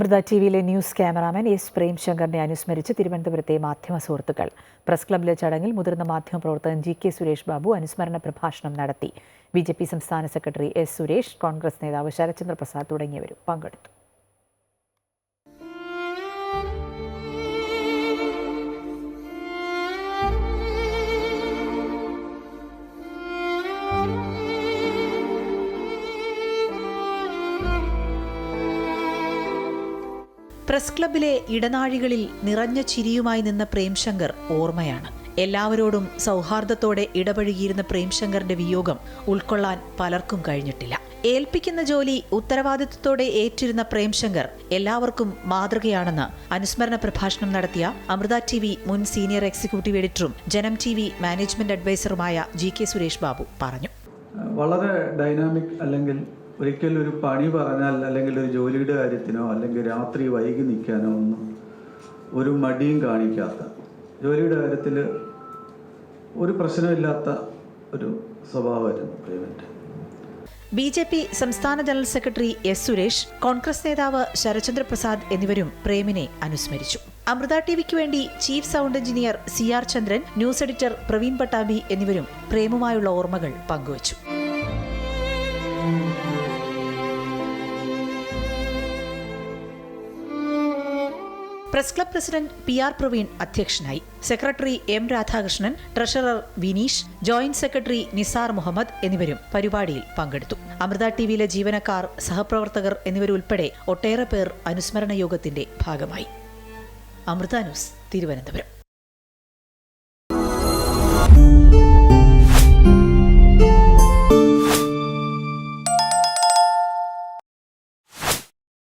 Amrita T വിയിലെ news cameraman S പ്രേംശങ്കറിനെ അനുസ്മരിച്ച് തിരുവനന്തപുരത്തെ മാധ്യമ സുഹൃത്തുക്കൾ. പ്രസ് ക്ലബ്ബിലെ ചടങ്ങിൽ മുതിർന്ന മാധ്യമപ്രവർത്തകൻ ജി കെ സുരേഷ് ബാബു അനുസ്മരണ പ്രഭാഷണം നടത്തി. ബി ജെ പി സംസ്ഥാന സെക്രട്ടറി എസ് സുരേഷ് കോൺഗ്രസ് നേതാവ് ശരത്ചന്ദ്ര പ്രസാദ് തുടങ്ങിയവരും പങ്കെടുത്തു. പ്രസ് ക്ലബിലെ ഇടനാഴികളിൽ നിറഞ്ഞ ചിരിയുമായി നിന്ന പ്രേംശങ്കർ ഓർമ്മയാണ്. എല്ലാവരോടും സൗഹാർദ്ദത്തോടെ ഇടപഴകിയിരുന്ന പ്രേംശങ്കറിന്റെ വിയോഗം ഉൾക്കൊള്ളാൻ പലർക്കും കഴിഞ്ഞിട്ടില്ല. ഏൽപ്പിക്കുന്ന ജോലി ഉത്തരവാദിത്വത്തോടെ ഏറ്റിരുന്ന പ്രേംശങ്കർ എല്ലാവർക്കും മാതൃകയാണെന്ന് അനുസ്മരണ പ്രഭാഷണം നടത്തിയ അമൃത ടി വി മുൻ സീനിയർ എക്സിക്യൂട്ടീവ് എഡിറ്ററും ജനം ടി വി മാനേജ്മെന്റ് അഡ്വൈസറുമായ ജി കെ സുരേഷ് ബാബു പറഞ്ഞു. വളരെ ഡൈനാമിക് അല്ലെങ്കിൽ ഒരിക്കലും ഒരു പണി പറഞ്ഞാൽ അല്ലെങ്കിൽ ഒരു ജോലിയുടെ കാര്യത്തിനോ അല്ലെങ്കിൽ രാത്രി വൈകി നിൽക്കാനോ ഒന്നും ഒരു മടിയും കാണിക്കാത്ത ജോലിയുടെ കാര്യത്തിൽ ഒരു പ്രശ്നമില്ലാത്ത ഒരു സ്വഭാവമായിരുന്നു പ്രേമന്റെ. ബി ജെ പി സംസ്ഥാന general secretary S Suresh Congress നേതാവ് ശരചന്ദ്ര പ്രസാദ് എന്നിവരും പ്രേമിനെ അനുസ്മരിച്ചു. അമൃത ടിവിക്ക് വേണ്ടി chief sound engineer C R Chandran news editor Praveen Pattambi എന്നിവരും പ്രേമുമായുള്ള ഓർമ്മകൾ പങ്കുവച്ചു. Press club president P R Praveen അധ്യക്ഷനായി. Secretary M Radhakrishnan treasurer Vineesh joint secretary Nisar Muhammad എന്നിവരും പരിപാടിയിൽ പങ്കെടുത്തു. അമൃത ടിവിയിലെ ജീവനക്കാർ സഹപ്രവർത്തകർ എന്നിവരുൾപ്പെടെ ഒട്ടേറെ പേർ അനുസ്മരണ യോഗത്തിന്റെ ഭാഗമായി. അമൃത ന്യൂസ് തിരുവനന്തപുരം.